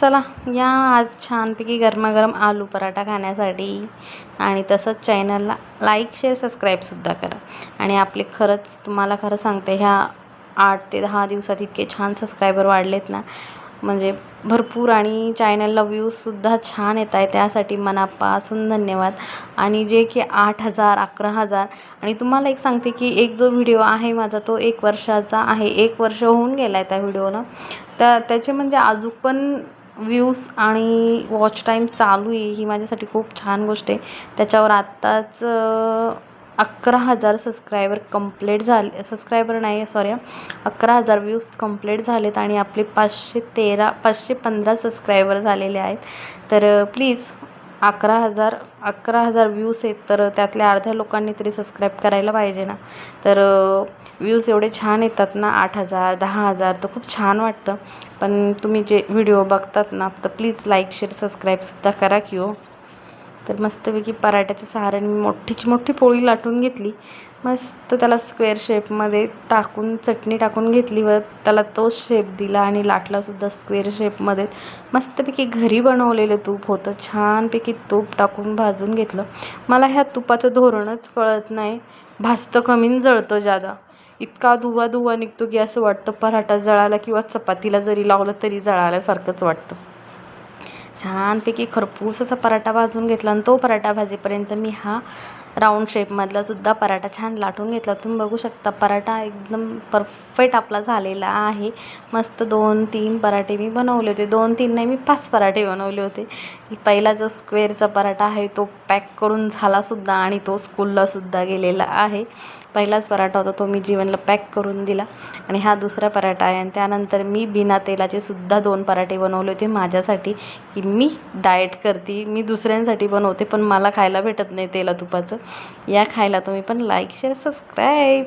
चला या आज छानपैकी गरमागरम आलू पराठा खाण्यासाठी. आणि तसंच चॅनलला लाईक शेअर सबस्क्राईबसुद्धा करा. आणि आपले खरंच तुम्हाला खरं सांगते ह्या आठ ते दहा दिवसात इतके छान सबस्क्रायबर वाढलेत ना. म्हणजे भरपूर आणि चॅनलला व्ह्यूजसुद्धा छान येत आहे त्यासाठी मनापासून धन्यवाद. आणि जे की आठ हजार अकरा हजार. आणि तुम्हाला एक सांगते की एक जो व्हिडिओ आहे माझा तो एक वर्षाचा आहे. एक वर्ष होऊन गेला आहे त्या व्हिडिओला तर त्याचे म्हणजे अजून पण व्ह्यूज आणि वॉच टाईम चालू आहे ही माझ्यासाठी खूप छान गोष्ट आहे. त्याच्यावर आत्ताच अकरा हजार सबस्क्रायबर कंप्लीट झाले सबस्क्रायबर नाही सॉरी अकरा हजार व्ह्यूज कंप्लीट झालेत आणि आपले पाचशे तेरा पाचशे पंधरा सबस्क्रायबर झालेले आहेत. तर प्लीज अकरा हजार अकरा हजार व्ह्यूज आहेत तर त्यातल्या अर्ध्या लोकांनी तरी सबस्क्राईब करायला पाहिजे ना. तर व्ह्यूज एवढे छान येतात ना आठ हजार दहा हजार तर खूप छान वाटतं. पण तुम्ही जे व्हिडिओ बघतात ना तर प्लीज लाईक शेअर सबस्क्राईबसुद्धा करा की हो. तर मस्तपैकी पराठ्याचं सारण मी मोठीची मोठी पोळी लाटून घेतली. मस्त त्याला स्क्वेअर शेपमध्ये टाकून चटणी टाकून घेतली व त्याला तोच शेप दिला आणि लाटलासुद्धा स्क्वेअर शेपमध्ये मस्तपैकी घरी बनवलेलं तूप होतं. छानपैकी तूप टाकून भाजून घेतलं. मला ह्या तुपाचं धोरणच कळत नाही. भाजतं कमी जळतं जादा. इतका धुवा धुवा निघतो की असं वाटतं पराठा जळाला किंवा चपातीला जरी लावलं तरी जळाल्यासारखंच वाटतं. छानपैकी खरपूस असा पराठा भाजून घेतला आणि तो पराठा भाजेपर्यंत मी हा राऊंड शेपमधला सुद्धा पराठा छान लाटून घेतला. तुम्ही बघू शकता पराठा एकदम परफेक्ट आपला झालेला आहे. मस्त दोन तीन पराठे मी बनवले होते. दोन तीन नाही मी पाच पराठे बनवले होते. पहिला जो स्क्वेअरचा पराठा आहे तो पॅक करून झालासुद्धा आणि तो स्कूललासुद्धा गेलेला आहे. पहिलाच पराठा होता तो मी जीवनला पॅक करून दिला. आणि हा दुसरा पराठा आहे. आणि त्यानंतर मी बिना तेलाचे सुद्धा दोन पराठे बनवले होते माझ्यासाठी की मी डाएट करते मी दुसऱ्यांसाठी बनवते पण मला खायला भेटत नाही तेला तुपाचं या खायला तुम्ही पण लाईक शेअर सबस्क्राईब